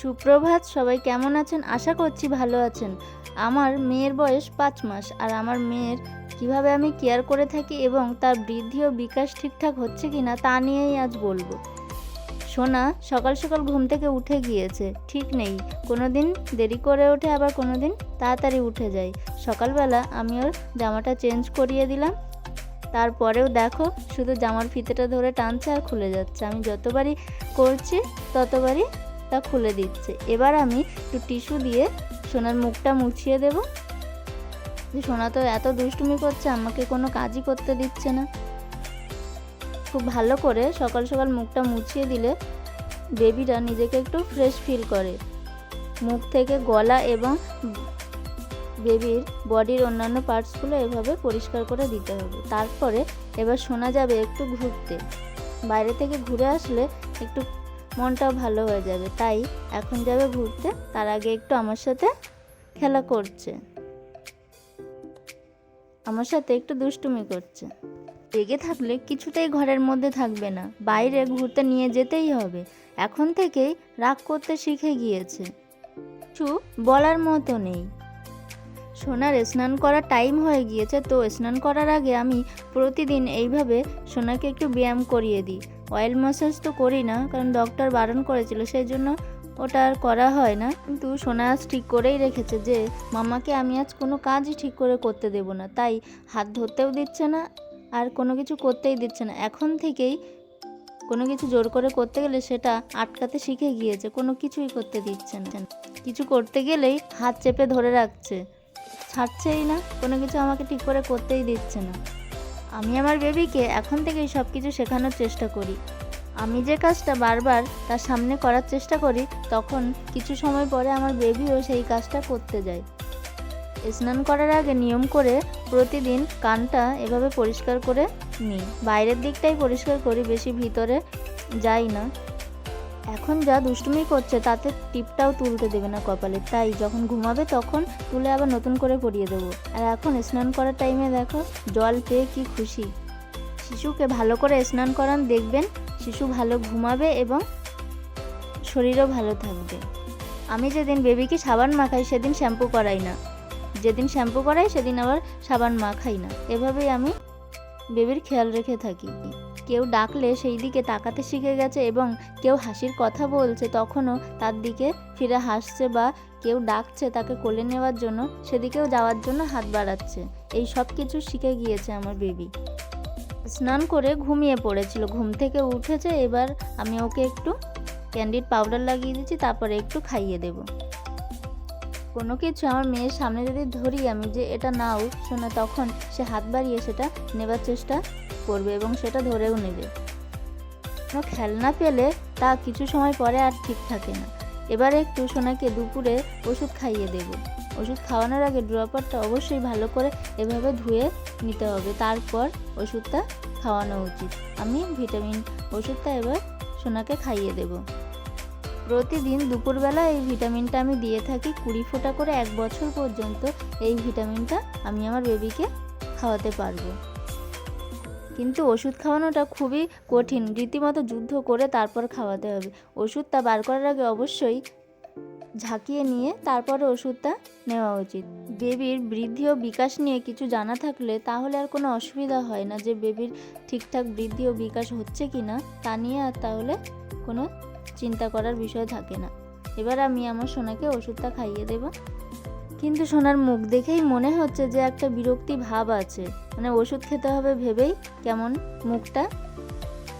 সুপ্রভাত, সবাই কেমন আছেন? আশা করছি ভালো আছেন। আমার মেয়ের বয়স পাঁচ মাস আর আমার মেয়ের কীভাবে আমি কেয়ার করে থাকি এবং তার বৃদ্ধি ও বিকাশ ঠিকঠাক হচ্ছে কি না তা নিয়েই আজ বলব। সোনা সকাল সকাল ঘুম থেকে উঠে গিয়েছে, ঠিক নেই। কোনো দিন দেরি করে ওঠে, আবার কোনো দিন তাড়াতাড়ি উঠে যায়। সকালবেলা আমি ওর জামাটা চেঞ্জ করিয়ে দিলাম। তারপরেও দেখো, শুধু জামার ফিতেটা ধরে টানছে আর খুলে যাচ্ছে। আমি যতবারই করছি, ততবারই তা খুলে দিচ্ছে। এবার আমি একটু টিস্যু দিয়ে সোনার মুখটা মুছিয়ে দেব। যে সোনা তো এত দুষ্টুমি করছে, আমাকে কোনো কাজই করতে দিচ্ছে না। খুব ভালো করে সকাল সকাল মুখটা মুছিয়ে দিলে বেবিরা নিজেকে একটু ফ্রেশ ফিল করে। মুখ থেকে গলা এবং বেবির বডির অন্যান্য পার্টসগুলো এভাবে পরিষ্কার করে দিতে হবে। তারপরে এবার শোনা যাবে একটু ঘুরতে। বাইরে থেকে ঘুরে আসলে একটু মনটাও ভালো হয়ে যাবে। তাই এখন যাবে ঘুরতে, তার আগে একটু আমার সাথে খেলা করছে। আমার সাথে একটু দুষ্টুমি করছে। রেগে থাকলে কিছুতেই ঘরের মধ্যে থাকবে না। বাইরে ঘুরতে নিয়ে যেতেই হবে। এখন থেকেই রাগ করতে শিখে গিয়েছে। কিছু বলার মতো নেই। সোনার স্নান করার টাইম হয়ে গিয়েছে, তো স্নান করার আগে আমি প্রতিদিন এইভাবে সোনাকে একটু ব্যায়াম করিয়ে দিই। অয়েল ম্যাসাজ তো করি না, কারণ ডক্টর বারণ করেছিল সেই জন্য ওটা আর করা হয় না। কিন্তু সোনা আজ ঠিক করেই রেখেছে যে, মামাকে আমি আজ কোনো কাজই ঠিক করে করতে দেব না। তাই হাত ধরতেও দিচ্ছে না, আর কোনো কিছু করতেই দিচ্ছে না। এখন থেকেই কোনো কিছু জোর করে করতে গেলে সেটা আটকাতে শিখে গিয়েছে, কোনো কিছুই করতে দিচ্ছে না। কিছু করতে গেলেই হাত চেপে ধরে রাখছে। ছাড়ছেই না, কোনো কিছু আমাকে ঠিক করে করতেই দিচ্ছে না। আমি আমার বেবিকে এখন থেকেই সব কিছু শেখানোর চেষ্টা করি। আমি যে কাজটা বারবার তার সামনে করার চেষ্টা করি, তখন কিছু সময় পরে আমার বেবিও সেই কাজটা করতে যায়। স্নান করার আগে নিয়ম করে প্রতিদিন কানটা এভাবে পরিষ্কার করে নিই। বাইরের দিকটাই পরিষ্কার করি, বেশি ভিতরে যাই না। এখন যা দুষ্টুমি করছে, তাতে টিপটাও তুলতে দেবে না কপালে। তাই যখন ঘুমাবে তখন তুলে আবার নতুন করে পরিয়ে দেবো। আর এখন স্নান করার টাইমে দেখো, জল পেয়ে কি খুশি। শিশুকে ভালো করে স্নান করান, দেখবেন শিশু ভালো ঘুমাবে এবং শরীরও ভালো থাকবে। আমি যেদিন বেবিকে সাবান মাখাই, সেদিন শ্যাম্পু করাই না। যেদিন শ্যাম্পু করাই, সেদিন আবার সাবান মাখাই না। এভাবেই আমি বেবির খেয়াল রেখে থাকি। কেউ ডাকলে সেই দিকে তাকাতে শিখে গেছে এবং কেউ হাসির কথা বলছে তখনও তার দিকে ফিরে হাসছে বা কেউ ডাকছে তাকে কোলে নেওয়ার জন্য, সেদিকেও যাওয়ার জন্য হাত বাড়াচ্ছে। এই সব কিছু শিখে গিয়েছে আমার বেবি। স্নান করে ঘুমিয়ে পড়েছিল। ঘুম থেকে উঠেছে, এবার আমি ওকে একটু ক্যান্ডিড পাউডার লাগিয়ে দিচ্ছি, তারপরে একটু খাইয়ে দেব। কোনো কিছু আমার মেয়ের সামনে যদি ধরি আমি যে এটা নাও, শোনা, তখন সে হাত বাড়িয়ে সেটা নেবার চেষ্টা করবে এবং সেটা ধরেও নেবে। কোনো খেলনা পেলে তা কিছু সময় পরে আর ঠিক থাকে না। এবার একটু সোনাকে দুপুরে ওষুধ খাইয়ে দেব। ওষুধ খাওয়ানোর আগে ড্রপারটা অবশ্যই ভালো করে এভাবে ধুয়ে নিতে হবে। তারপর ওষুধটা খাওয়ানো উচিত। আমি ভিটামিন ওষুধটা এবার সোনাকে খাইয়ে দেব। প্রতিদিন দুপুরবেলা এই ভিটামিনটা আমি দিয়ে থাকি কুড়ি ফোঁটা করে এক বছর পর্যন্ত এই ভিটামিনটা আমি আমার বেবিকে খাওয়াতে পারব। কিন্তু ওষুধ খাওয়ানোটা খুবই কঠিন, রীতিমতো যুদ্ধ করে তারপর খাওয়াতে হবে। ওষুধটা বার করার আগে অবশ্যই ঝাঁকিয়ে নিয়ে তারপরে ওষুধটা নেওয়া উচিত। বেবির বৃদ্ধি ও বিকাশ নিয়ে কিছু জানা থাকলে তাহলে আর কোনো অসুবিধা হয় না যে বেবির ঠিকঠাক বৃদ্ধি ও বিকাশ হচ্ছে কি না তা নিয়ে আর তাহলে কোনো চিন্তা করার বিষয় থাকে না। এবার আমি আমার সোনাকে ওষুধটা খাইয়ে দেব। কিন্তু সোনার মুখ দেখেই মনে হচ্ছে যে একটা বিরক্তি ভাব আছে। মানে ওষুধ খেতে হবে ভেবেই কেমন মুখটা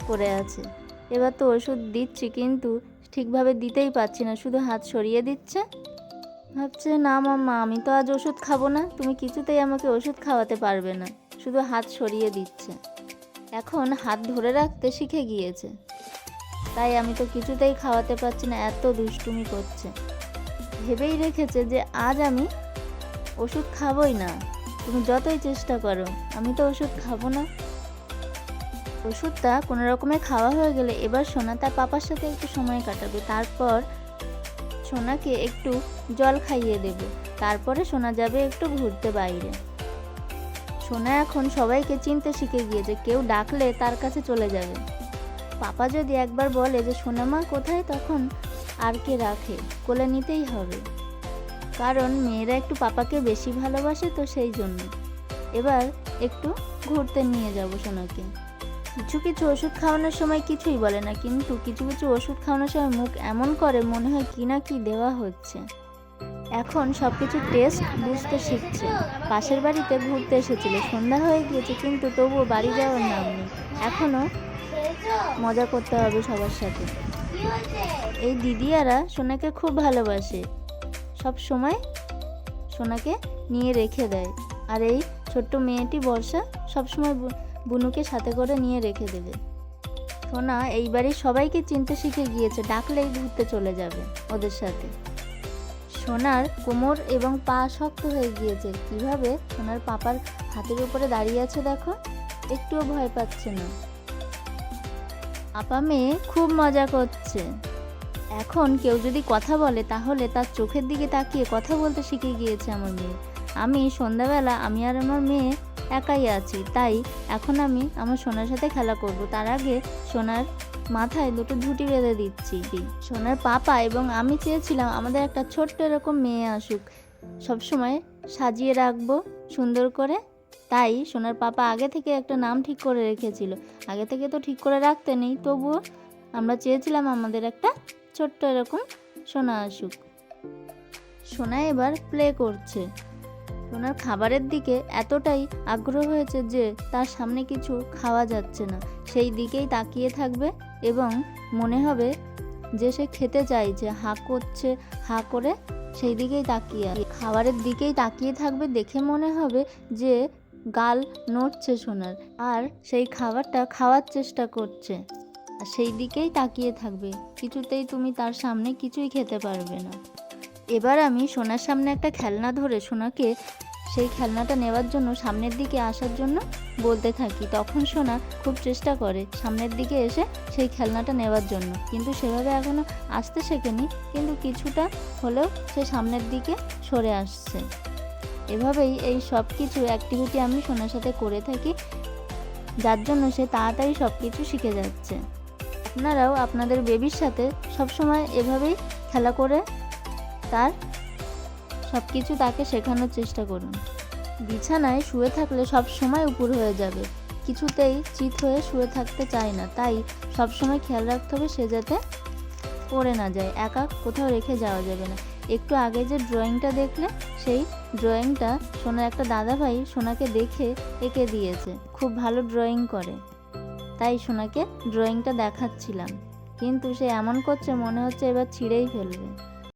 করে আছে। এবার তো ওষুধ দিচ্ছি কিন্তু ঠিকভাবে দিতেই পারছি না, শুধু হাত সরিয়ে দিচ্ছে। ভাবছে, না মাম্মা, আমি তো আজ ওষুধ খাব না। তুমি কিছুতেই আমাকে ওষুধ খাওয়াতে পারবে না। শুধু হাত সরিয়ে দিচ্ছে। এখন হাত ধরে রাখতে শিখে গিয়েছে। তাই আমি তো কিছুতেই খাওয়াতে পারছি না, এত দুষ্টুমি করছে। ভেবেই রেখেছে যে আজ আমি ওষুধ খাবই না। তুমি যতই চেষ্টা করো, আমি তো ওষুধ খাব না। ওষুধটা কোনো রকমে খাওয়া হয়ে গেলে এবার সোনা তার পাপার সাথে একটু সময় কাটাবে। তারপর সোনাকে একটু জল খাইয়ে দেব। তারপরে সোনা যাবে একটু ঘুরতে বাইরে। সোনা এখন সবাইকে চিনতে শিখে গিয়েছে, কেউ ডাকলে তার কাছে চলে যাবে। পাপা যদি একবার বলে যে সোনামা কোথায়? তখন আর কে রাখে? কোলে নিতেই হবে। কারণ মেয়েরা একটু পাপাকে বেশি ভালোবাসে তো সেই জন্য। এবার একটু ঘুরতে নিয়ে যাব সোনাকে। কিছু কিছু ওষুধ খাওয়ানোর সময় কিছুই বলে না, কিন্তু কিছু কিছু ওষুধ খাওয়ানোর সময় মুখ এমন করে মনে হয় কি না কি দেওয়া হচ্ছে। এখন সব কিছু টেস্ট বুঝতে শিখছে। পাশের বাড়িতে ঘুরতে এসেছিল। সন্ধ্যা হয়ে গিয়েছে, কিন্তু তবুও বাড়ি যাওয়ার নাম নেই। এখনও মজা করতে হবে সবার সাথে। এই দিদিয়ারা সোনাকে খুব ভালোবাসে। সব সময় সোনাকে নিয়ে রেখে দেয়। আর এই ছোট্ট মেয়েটি বর্ষা সবসময় বুনুকে সাথে করে নিয়ে রেখে দেবে। সোনা এই বাড়ির সবাইকে চিনতে শিখে গিয়েছে ডাকলেই ঘুরতে চলে যাবে ওদের সাথে। সোনার কোমর এবং পা শক্ত হয়ে গিয়েছে। কীভাবে সোনার পাপার হাতের উপরে দাঁড়িয়ে আছে দেখো? একটুও ভয় পাচ্ছে না। আপা মেয়ে খুব মজা করছে। এখন কেউ যদি কথা বলে, তাহলে তার চোখের দিকে তাকিয়ে কথা বলতে শিখে গিয়েছে আমার মেয়ে। আমি সন্ধ্যাবেলা, আমি আর আমার মেয়ে একাই আছি, তাই এখন আমি আমার সোনার সাথে খেলা করব। তার আগে সোনার মাথায় দুটো ধুটি বেঁধে দিচ্ছি। সোনার পাপা এবং আমি চেয়েছিলাম আমাদের একটা ছোট্ট এরকম মেয়ে আসুক। সবসময় সাজিয়ে রাখব, সুন্দর করে। তাই সোনার পাপা আগে থেকে একটা নাম ঠিক করে রেখেছিল। আগে থেকে তো ঠিক করে রাখতে নেই, তবুও আমরা চেয়েছিলাম আমাদের একটা ছোট্ট এরকম সোনা আসুক। সোনা এবার প্লে করছে। সোনার খাবারের দিকে এতটাই আগ্রহ হয়েছে যে তার সামনে কিছু খাওয়া যাচ্ছে না। সেই দিকেই তাকিয়ে থাকবে এবং মনে হবে যে সে খেতে চাইছে, হা করছে, হা করে সেই দিকেই তাকিয়ে। খাবারের দিকেই তাকিয়ে থাকবে দেখে মনে হবে যে গাল নড়ছে সোনার, আর সেই খাবারটা খাওয়ার চেষ্টা করছে। আর সেই দিকেই তাকিয়ে থাকবে, কিছুতেই তুমি তার সামনে কিছুই খেতে পারবে না। এবার আমি সোনার সামনে একটা খেলনা ধরে সোনাকে সেই খেলনাটা নেওয়ার জন্য সামনের দিকে আসার জন্য বলতে থাকি। তখন সোনা খুব চেষ্টা করে সামনের দিকে এসে সেই খেলনাটা নেওয়ার জন্য। কিন্তু সেভাবে এখনও আসতে শেখেনি, কিন্তু কিছুটা হলেও সে সামনের দিকে সরে আসছে। এভাবেই এই সব কিছু অ্যাক্টিভিটি আমি সোনার সাথে করে থাকি, যার জন্য সে তাড়াতাড়ি সব কিছু শিখে যাচ্ছে। আপনারাও আপনাদের বেবির সাথে সবসময় এভাবেই খেলা করে তার সব কিছু তাকে শেখানোর চেষ্টা করুন। বিছানায় শুয়ে থাকলে সব সময় উপর হয়ে যাবে। কিছুতেই চিত হয়ে শুয়ে থাকতে চায় না, তাই সব সময় খেয়াল রাখতে হবে সে যাতে পড়ে না যায়, একা কোথাও রেখে যাওয়া যাবে না। একটু আগে যে ড্রয়িংটা দেখলে, সেই ড্রয়িংটা সোনার একটা দাদাভাই সোনাকে দেখে এঁকে দিয়েছে। খুব ভালো ড্রয়িং করে। তাই সোনাকে ড্রয়িংটা দেখাচ্ছিলাম। কিন্তু সে এমন করছে মনে হচ্ছে এবার ছিঁড়েই ফেলবে।